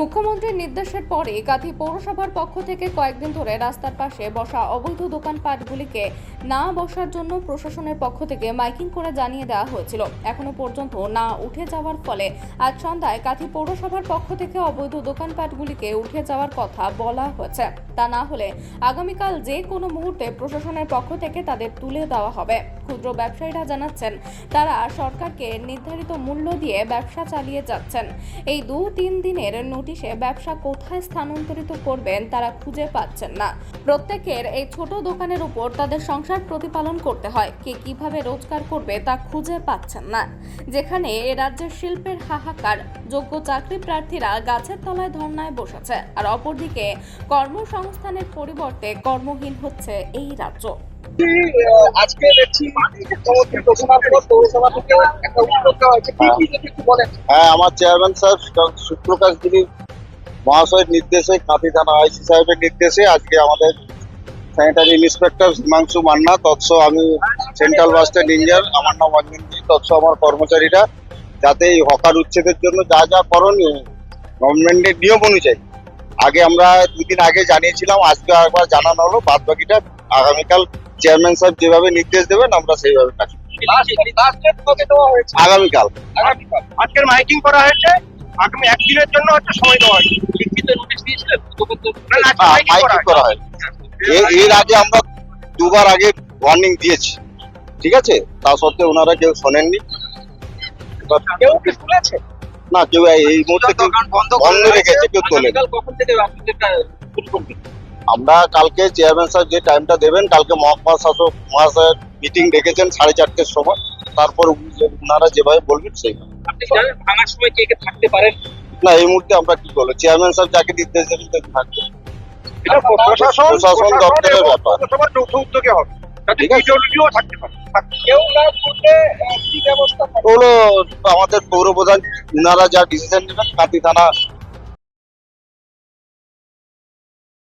মুখ্যমন্ত্রীর নির্দেশের পরে কাঁথি পৌরসভার পক্ষ থেকে কয়েকদিন ধরে রাস্তার পাশে বসা অবৈধ দোকানপাটগুলিকে না বসার জন্য প্রশাসনের পক্ষ থেকে মাইকিং করে জানিয়ে দেওয়া হয়েছিল। এখনও পর্যন্ত না উঠে যাওয়ার ফলে আজ সন্ধ্যায় কাঁথি পৌরসভার পক্ষ থেকে অবৈধ দোকানপাটগুলিকে উঠে যাওয়ার কথা বলা হয়েছে। তা না হলে আগামীকাল যে কোনো মুহূর্তে প্রশাসনের পক্ষ থেকে তাদের তুলে দেওয়া হবে। ক্ষুদ্র ব্যবসায়ীরা জানাচ্ছেন, তারা সরকারকে নির্ধারিত মূল্য দিয়ে ব্যবসা চালিয়ে যাচ্ছেন। এই দু তিন দিনের ব্যবসা কোথায় স্থানান্তরিত করবেন তারা খুঁজে পাচ্ছেন না। প্রত্যেকের এই ছোট দোকানের উপর তাদের সংসার প্রতিপালন করতে হয়। কে কীভাবে রোজগার করবে তা খুঁজে পাচ্ছেন না। যেখানে এ রাজ্যের শিল্পের হাহাকার, যোগ্য চাকরি প্রার্থীরা গাছের তলায় ধর্নায় বসেছে। আর অপরদিকে কর্মসংস্থানের পরিবর্তে কর্মহীন হচ্ছে এই রাজ্য। হ্যাঁ আমার চেয়ারম্যান ডক্টর সুপ্রকাশ গিরি মহাশয়ের নির্দেশে, কাঁথি থানা আইসি সাহেবের নির্দেশে আজকে আমাদের স্যানিটারি ইন্সপেক্টর হিমাংশু মান্না, তৎস আমি সেন্ট্রাল বাস স্ট্যান্ড ইঞ্জিনিয়ার আমার নাম অঞ্জন জি তৎস আমার কর্মচারীরা, যাতে এই হকার উচ্ছেদের জন্য যা যা করণীয় গভর্নমেন্টের নিয়ম অনুযায়ী। আগে আমরা দুদিন আগে জানিয়েছিলাম, আজকে একবার জানানো হলো বাদ বাকিটা আগামীকাল চেয়ারম্যান সাহেব যেভাবে নির্দেশ দেবেন আমরা সেইভাবে কাজ আগামীকাল। আজকের মাইকিং করা হয়েছে। আগামী একদিনের জন্য হচ্ছে সময় দেওয়া হয়েছে। লিখিত নোটিশ দিয়েছিলেন? না না হ্যাঁ, মাইকিং করা হয় এর আগে আমরা দুবার আগে ওয়ার্নিং দিয়েছি। ঠিক আছে? তা সত্ত্বেও ওনারা কেউ শোনেননি। কেউ কি শুনেছে? না কেউ এই- মুহূর্তে বন্ধ রেখেছে। কেউ তোলে কখন থেকে আমরা কালকে চেয়ারম্যান সাহেব যে টাইমটা দেবেন কালকে মহকুমা শাসক মহাশয়ের মিটিং ডেকেছেন সাড়ে চারটের সময়। তারপর ওনারা যেভাবে বলবেন সেইভাবে। আপনি জানেন ভাঙার সময় কে কে থাকতে পারেন? না এই মুহূর্তে আমরা কি করব চেয়ারম্যান সাহেব যাকে নির্দেশ দেবেন তাকে থাকবে। প্রশাসন দপ্তরের ব্যাপার। উদ্যোগে হবে। আমাদের পৌর। প্রধান ওনারা যা ডিসিশন নেবেন কাঁথি থানা